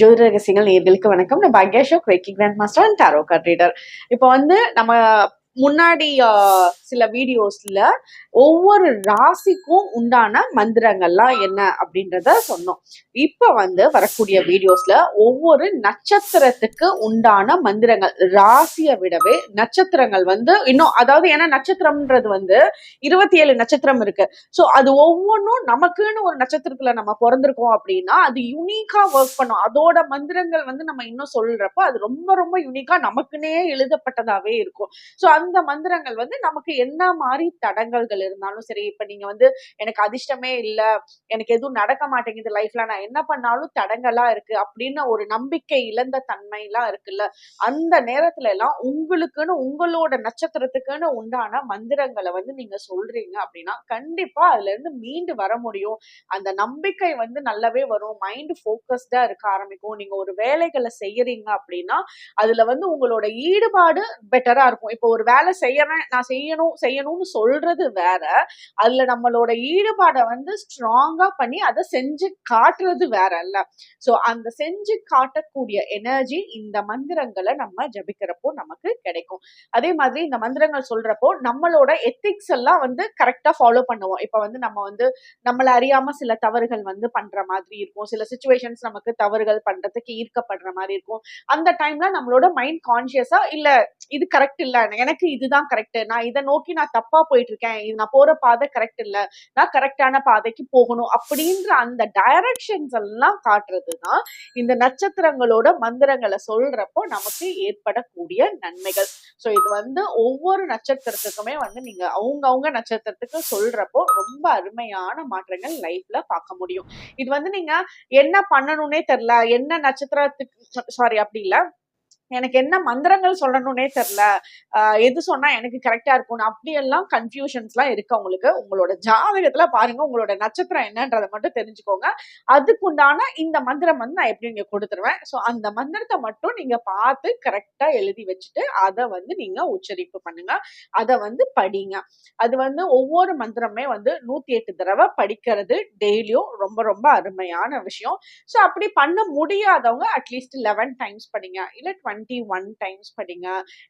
ஜோதிட ரகசியங்கள் நேர்களுக்கு வணக்கம். நான் Bhagya Ashok reiki grand master and tarot card reader இப்போ வந்து நம்ம முன்னாடி சில வீடியோஸ்ல ஒவ்வொரு ராசிக்கும் உண்டான மந்திரங்கள்லாம் என்ன அப்படின்றத சொன்னோம். இப்ப வந்து வரக்கூடிய வீடியோஸ்ல ஒவ்வொரு நட்சத்திரத்துக்கு உண்டான மந்திரங்கள் ராசியை விடவே நட்சத்திரங்கள் வந்து இன்னும் அதாவது ஏன்னா நட்சத்திரம்ன்றது வந்து இருபத்தி ஏழு நட்சத்திரம் இருக்கு. ஸோ அது ஒவ்வொன்றும் நமக்குன்னு ஒரு நட்சத்திரத்துல நம்ம பிறந்திருக்கோம் அப்படின்னா அது யூனிக்கா ஒர்க் பண்ணும். அதோட மந்திரங்கள் வந்து நம்ம இன்னும் சொல்றப்போ அது ரொம்ப ரொம்ப யூனிக்கா நமக்குன்னே எழுதப்பட்டதாவே இருக்கும். ஸோ அந்த மந்திரங்கள் வந்து நமக்கு என்ன மாதிரி தடங்கல்கள் இருந்தாலும் சரி இப்ப நீங்க வந்து எனக்கு அதிர்ஷ்டமே இல்ல எனக்கு எதுவும் நடக்க மாட்டேங்குது லைஃப்ல நான் என்ன பண்ணாலும் தடங்கலா இருக்கு அப்படின்னு ஒரு நம்பிக்கை இழந்த தன்மையெல்லாம் இருக்குல்ல அந்த நேரத்துல எல்லாம் உங்களுக்குன்னு உங்களோட நட்சத்திரத்துக்குன்னு உண்டான மந்திரங்களை வந்து நீங்க சொல்றீங்க அப்படின்னா கண்டிப்பா அதுல இருந்து மீண்டு வர முடியும். அந்த நம்பிக்கை வந்து நல்லாவே வரும் மைண்ட் ஃபோக்கஸ்டா இருக்க ஆரம்பிக்கும். நீங்க ஒரு வேலைகளை செய்யறீங்க அப்படின்னா அதுல வந்து உங்களோட ஈடுபாடு பெட்டரா இருக்கும். இப்போ ஒரு வேலை செய்யறேன் நான் செய்யணும் செய்யணும்னு சொல்றது வேற. அதுல நம்மளோட ஈடுபாடை வந்து ஸ்ட்ராங்கா பண்ணி அதை செஞ்சு காட்டுறது வேற இல்ல. சோ அந்த செஞ்சு காட்டக்கூடிய எனர்ஜி இந்த மந்திரங்களை நம்ம ஜபிக்கிறப்போ நமக்கு கிடைக்கும். அதே மாதிரி இந்த மந்திரங்கள் சொல்றப்போ நம்மளோட எத்திக்ஸ் எல்லாம் வந்து கரெக்டா ஃபாலோ பண்ணுவோம். இப்ப வந்து நம்ம வந்து நம்மள அறியாம சில தவறுகள் வந்து பண்ற மாதிரி இருக்கும். சில சுச்சுவேஷன்ஸ் நமக்கு தவறுகள் பண்றதுக்கு ஈர்க்கப்படுற மாதிரி இருக்கும். அந்த டைம்ல நம்மளோட மைண்ட் கான்சியஸா இல்ல இது கரெக்ட் இல்ல. எனக்கு இதுதான் கரெக்ட் நான் இதை நோக்கி நான் தப்பா போயிட்டு இருக்கேன் இது நான் போற பாதை கரெக்ட் இல்ல. நான் கரெக்டான பாதைக்கு போகணும் அப்படின்ற அந்த டைரக்ஷன்ஸ் எல்லாம் காட்டுறதுதான் இந்த நட்சத்திரங்களோட மந்திரங்களை சொல்றப்போ நமக்கு ஏற்படக்கூடிய நன்மைகள். சோ இது வந்து ஒவ்வொரு நட்சத்திரத்துக்குமே வந்து நீங்க அவங்க அவங்க நட்சத்திரத்துக்கு சொல்றப்போ ரொம்ப அருமையான மாற்றங்கள் லைஃப்ல பார்க்க முடியும். இது வந்து நீங்க என்ன பண்ணணும்னே தெரியல. என்ன நட்சத்திரத்துக்கு சாரி அப்படி இல்லை. எனக்கு என்ன மந்திரங்கள் சொல்லணும்னே தெரில எது சொன்னா எனக்கு கரெக்டா இருக்கும் அப்படியெல்லாம் கன்ஃபியூஷன்ஸ்லாம் இருக்கு உங்களுக்கு உங்களோட ஜாதகத்துல பாருங்க உங்களோட நட்சத்திரம் என்னன்றதை மட்டும் தெரிஞ்சுக்கோங்க. அதுக்குண்டான இந்த மந்திரம் வந்து நான் எப்படி நீங்க கொடுத்துருவேன். ஸோ அந்த மந்திரத்தை மட்டும் நீங்க பார்த்து கரெக்டா எழுதி வச்சுட்டு அதை வந்து நீங்க உச்சரிப்பு பண்ணுங்க. அதை வந்து படிங்க. அது வந்து ஒவ்வொரு மந்திரமே வந்து நூத்தி எட்டு தடவை படிக்கிறது டெய்லியும் ரொம்ப ரொம்ப அருமையான விஷயம். ஸோ அப்படி பண்ண முடியாதவங்க அட்லீஸ்ட் லெவன் டைம்ஸ் படிங்க. இல்லை டுவெண்ட்டி டுவெண்ட்டி ஒன் டைம்ஸ் படிங்க.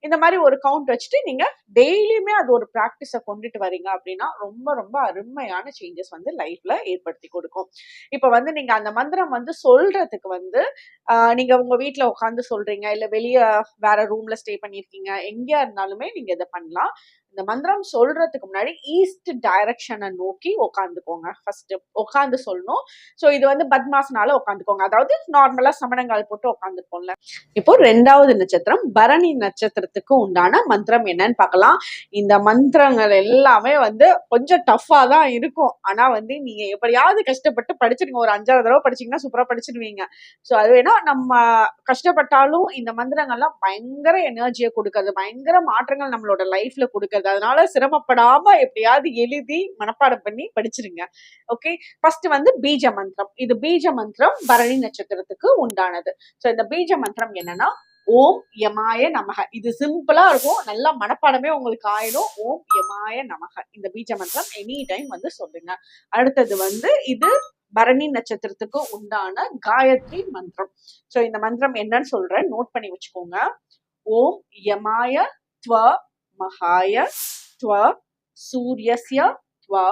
இந்த மாதிரி ஒரு கவுண்ட் வச்சுட்டு நீங்க டெய்லியுமே அது ஒரு ப்ராக்டிஸை கொண்டுட்டு வரீங்க அப்படின்னா ரொம்ப ரொம்ப அருமையான சேஞ்சஸ் வந்து லைஃப்ல ஏற்படுத்தி கொடுக்கும். இப்போ வந்து நீங்க அந்த மந்திரம் வந்து சொல்றதுக்கு வந்து நீங்க உங்க வீட்டில் உட்காந்து சொல்றீங்க இல்லை வெளியே வேற ரூம்ல ஸ்டே பண்ணியிருக்கீங்க எங்கேயா இருந்தாலுமே நீங்க இதை பண்ணலாம். இந்த மந்திரம் சொல்றதுக்கு முன்னாடி ஈஸ்ட் டைரக்ஷனை நோக்கி உட்காந்துக்கோங்க ஃபர்ஸ்ட் உட்காந்து சொல்லணும். ஸோ இது வந்து பத்மாசனால உட்காந்துக்கோங்க அதாவது நார்மலா சமணங்கால் போட்டு உட்காந்துருப்போம்ல இப்போ ரெண்டாவது நட்சத்திரம் பரணி நட்சத்திரத்துக்கு உண்டான மந்திரம் என்னன்னு பார்க்கலாம். இந்த மந்திரங்கள் எல்லாமே வந்து கொஞ்சம் டஃப்பா தான் இருக்கும். ஆனா வந்து நீங்க எப்படியாவது கஷ்டப்பட்டு படிச்சிருங்க. ஒரு அஞ்சாறு தடவை படிச்சீங்கன்னா சூப்பரா படிச்சிருவீங்க. ஸோ அது வேணா நம்ம கஷ்டப்பட்டாலும் இந்த மந்திரங்கள்லாம் பயங்கர எனர்ஜியை கொடுக்கறது பயங்கர மாற்றங்கள் நம்மளோட லைஃப்ல கொடுக்கறது அதனால சிரமப்படாம எப்படியாவது எழுதி மனப்பாடம் பண்ணி படிச்சிருங்க. ஓகே ஃபர்ஸ்ட் வந்து பீஜ மந்திரம். இது பீஜ மந்திரம் பரணி நட்சத்திரத்துக்கு உண்டானது. ஸோ இந்த பீஜ மந்திரம் என்னன்னா ஓம் யமாய நமக. இது சிம்பிளா இருக்கும். நல்லா மனப்பாடமே உங்களுக்கு ஆயிடும். ஓம் யமாய நமக. இந்த பீஜ மந்திரம் எனி டைம் வந்து சொல்லுங்க. அடுத்தது வந்து இது பரணி நட்சத்திரத்துக்கு உண்டான காயத்ரி மந்திரம். சோ இந்த மந்திரம் என்னன்னு சொல்றேன். நோட் பண்ணி வச்சுக்கோங்க. ஓம் யமாய துவ மகாய துவ சூரியஸ்ய துவ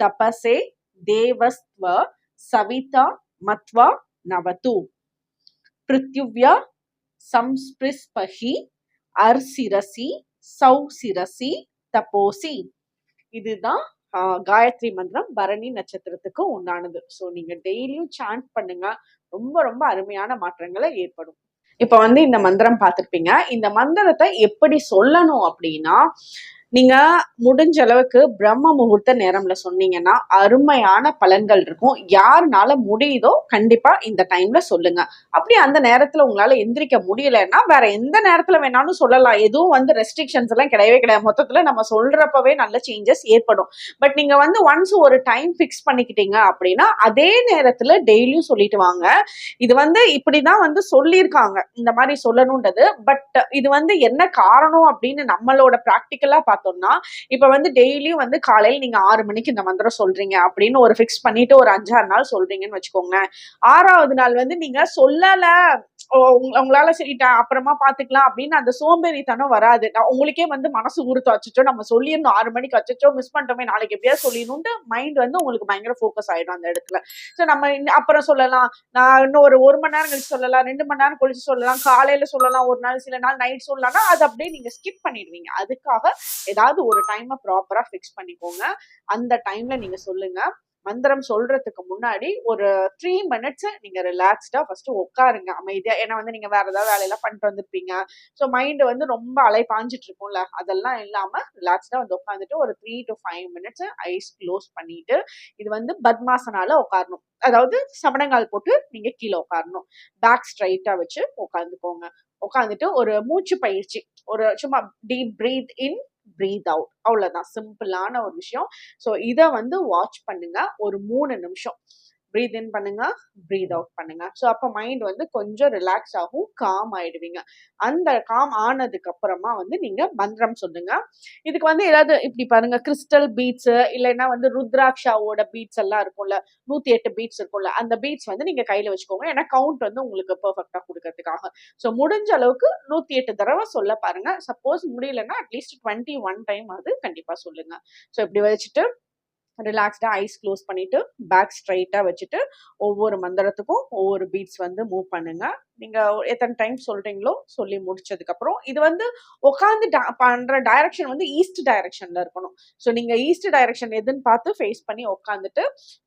தபசே தேவஸ்துவ சவிதா மத்வா நவது பிருத்யுவ்யா சம்ஸ்பிருஸ்பஹி அர்சிரசி சௌசிரசி தபோசி. இதுதான் காயத்ரி மந்திரம் பரணி நட்சத்திரத்துக்கு உண்டானது. ஸோ நீங்க டெய்லியும் சாண்ட் பண்ணுங்க. ரொம்ப ரொம்ப அருமையான மாற்றங்களை ஏற்படும். இப்ப வந்து இந்த மந்திரம் பார்த்துருப்பீங்க. இந்த மந்திரத்தை எப்படி சொல்லணும் அப்படின்னா நீங்க முடிஞ்ச அளவுக்கு பிரம்ம முகூர்த்த நேரம்ல சொன்னீங்கன்னா அருமையான பலன்கள் இருக்கும். யாருனால முடியுதோ கண்டிப்பா இந்த டைம்ல சொல்லுங்க. அப்படி அந்த நேரத்துல உங்களால எந்திரிக்க முடியலன்னா வேற எந்த நேரத்துல வேணாலும் சொல்லலாம். எதுவும் வந்து ரெஸ்ட்ரிக்ஷன்ஸ் எல்லாம் கிடையவே கிடையாது. மொத்தத்துல நம்ம சொல்றப்பவே நல்ல சேஞ்சஸ் ஏற்படும். பட் நீங்க வந்து ஒன்ஸ் ஒரு டைம் ஃபிக்ஸ் பண்ணிக்கிட்டீங்க அப்படின்னா அதே நேரத்துல டெய்லியும் சொல்லிட்டு வாங்க. இது வந்து இப்படிதான் வந்து சொல்லியிருக்காங்க. இந்த மாதிரி சொல்லணுன்றது. பட் இது வந்து என்ன காரணம் அப்படின்னு நம்மளோட ப்ராக்டிக்கலா பார்த்து பார்த்தோம்னா இப்போ வந்து டெய்லியும் வந்து காலையில் நீங்க ஆறு மணிக்கு இந்த மந்திரம் சொல்றீங்க அப்படின்னு ஒரு ஃபிக்ஸ் பண்ணிட்டு ஒரு அஞ்சாறு நாள் சொல்றீங்கன்னு வச்சுக்கோங்களேன். ஆறாவது நாள் வந்து நீங்க சொல்லல. ஓ, உங்க- உங்களால சரிட்டா அப்புறமா பாத்துக்கலாம் அப்படின்னு அந்த சோம்பேறித்தனம் வராது. நான் உங்களுக்கே வந்து மனசு உறுத்து வச்சுச்சோ நம்ம சொல்லிடணும். ஆறு மணிக்கு வச்சுச்சோ மிஸ் பண்ணிட்டோமே நாளைக்கு எப்படியாவது சொல்லிடணும்ட்டு மைண்ட் வந்து உங்களுக்கு பயங்கர ஃபோக்கஸ் ஆயிடும் அந்த இடத்துல. ஸோ நம்ம இன்னும் அப்புறம் சொல்லலாம். நான் இன்னும் ஒரு ஒரு மணி நேரம் கழிச்சு சொல்லலாம். ரெண்டு மணி நேரம் கழிச்சு சொல்லலாம். காலையில சொல்லலாம். ஒரு நாள் சில நாள் நைட் சொல்லலாம்னா அது அப்படியே நீங்க ஸ்கிப் பண்ணிடுவீங்க. அதுக்காக ஏதாவது ஒரு டைமை ப்ராப்பரா ஃபிக்ஸ் பண்ணிக்கோங்க. அந்த டைம்ல நீங்க சொல்லுங்க. மந்திரம் சொல்றதுக்கு முன்னாடி ஒரு த்ரீ மினிட்ஸ் நீங்க ரிலாக்ஸ்டா ஃபர்ஸ்ட் உட்காருங்க அமைதியா. ஏன்னா வந்து நீங்க வேற ஏதாவது வேலையெல்லாம் பண்ணிட்டு வந்திருப்பீங்க. ஸோ மைண்டு வந்து ரொம்ப அலை பாஞ்சிட்டு இருக்கும்ல. அதெல்லாம் இல்லாம ரிலாக்ஸ்டா வந்து உட்காந்துட்டு ஒரு three to five minutes eyes close பண்ணிட்டு இது வந்து பத்மாசனால உட்காரணும். அதாவது சமணங்கால் போட்டு நீங்க கீழே உட்காரணும். பேக் ஸ்ட்ரைட்டா வச்சு உட்காந்துக்கோங்க உட்காந்துட்டு ஒரு மூச்சு பயிற்சி. ஒரு சும்மா deep breath in breath out அவ்வளோதான் சிம்பிளான ஒரு விஷயம். ஸோ இதை வந்து வாட்ச் பண்ணுங்க ஒரு மூணு நிமிஷம். ப்ரீத் இன் பண்ணுங்க ப்ரீத் அவுட் பண்ணுங்க. ஸோ அப்போ மைண்ட் வந்து கொஞ்சம் ரிலாக்ஸ் ஆகும் காம் ஆயிடுவீங்க. அந்த காம் ஆனதுக்கு அப்புறமா வந்து நீங்க மந்திரம் சொல்லுங்க. இதுக்கு வந்து ஏதாவது இப்படி பாருங்க கிறிஸ்டல் பீட்ஸ் இல்லைன்னா வந்து ருத்ராட்சாவோட பீட்ஸ் எல்லாம் இருக்கும்ல நூத்தி எட்டு பீட்ஸ் இருக்கும்ல அந்த பீட்ஸ் வந்து நீங்க கையில வச்சுக்கோங்க. ஏன்னா கவுண்ட் வந்து உங்களுக்கு பெர்ஃபெக்டா கொடுக்கறதுக்காக. ஸோ முடிஞ்ச அளவுக்கு நூத்தி எட்டு தடவை சொல்ல பாருங்க. சப்போஸ் முடியலன்னா அட்லீஸ்ட் டுவெண்ட்டி ஒன் டைம் அது கண்டிப்பா சொல்லுங்க. ஸோ இப்படி வச்சுட்டு ரிலாக்ஸ்டாக ஐஸ் க்ளோஸ் பண்ணிவிட்டு பேக் ஸ்ட்ரைட்டாக வச்சுட்டு ஒவ்வொரு மந்திரத்துக்கும் ஒவ்வொரு பீட்ஸ் வந்து மூவ் பண்ணுங்கள் நீங்க எத்தனை டைம் சொல்றீங்களோ சொல்லி முடிச்சதுக்கு அப்புறம் இது வந்து உட்காந்து பண்ற டைரக்ஷன் வந்து ஈஸ்ட் டைரக்ஷன்ல இருக்கணும். ஸோ நீங்க ஈஸ்ட் டைரக்ஷன் எதுன்னு பார்த்து ஃபேஸ் பண்ணி உட்காந்துட்டு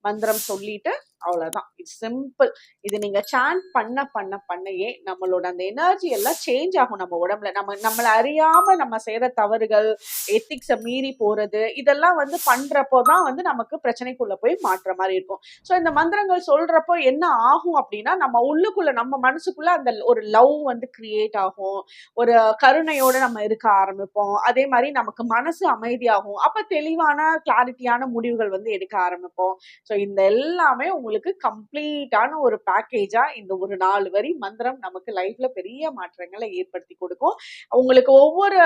மந்திரம் சொல்லிட்டு அவ்வளவுதான். இது சிம்பிள் இது நீங்க சாண்ட் பண்ண பண்ண பண்ணையே நம்மளோட அந்த எனர்ஜி எல்லாம் சேஞ்ச் ஆகும் நம்ம உடம்புல. நம்ம நம்மளை அறியாம நம்ம செய்யற தவறுகள் எத்திக்ஸை மீறி போறது இதெல்லாம் வந்து பண்றப்போ தான் வந்து நமக்கு பிரச்சனைக்குள்ள போய் மாற்ற மாதிரி இருக்கும். ஸோ இந்த மந்திரங்கள் சொல்றப்போ என்ன ஆகும் அப்படின்னா நம்ம உள்ளுக்குள்ள நம்ம மனசுக்குள்ள அந்த ஒரு லவ் வந்து கிரியேட் ஆகும். ஒரு கருணையோட நம்ம இருக்க ஆரம்பிப்போம். அதே மாதிரி நமக்கு மனசு அமைதியாகும். அப்ப தெளிவான கிளாரிட்டியான முடிவுகள் வந்து எடுக்க ஆரம்பிப்போம். ஸோ இந்த எல்லாமே உங்களுக்கு கம்ப்ளீட்டான ஒரு பேக்கேஜா இந்த ஒரு நாலு வரி மந்திரம் நமக்கு லைஃப்ல பெரிய மாற்றங்களை ஏற்படுத்தி கொடுக்கும். உங்களுக்கு ஒவ்வொரு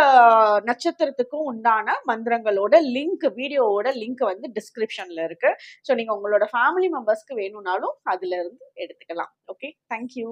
நட்சத்திரத்துக்கும் உண்டான மந்திரங்களோட லிங்க் வீடியோவோட லிங்க் வந்து டிஸ்கிரிப்ஷன்ல இருக்கு. ஸோ நீங்க உங்களோட ஃபேமிலி மெம்பர்ஸ்க்கு வேணும்னாலும் அதுல இருந்து எடுத்துக்கலாம். Okay thank you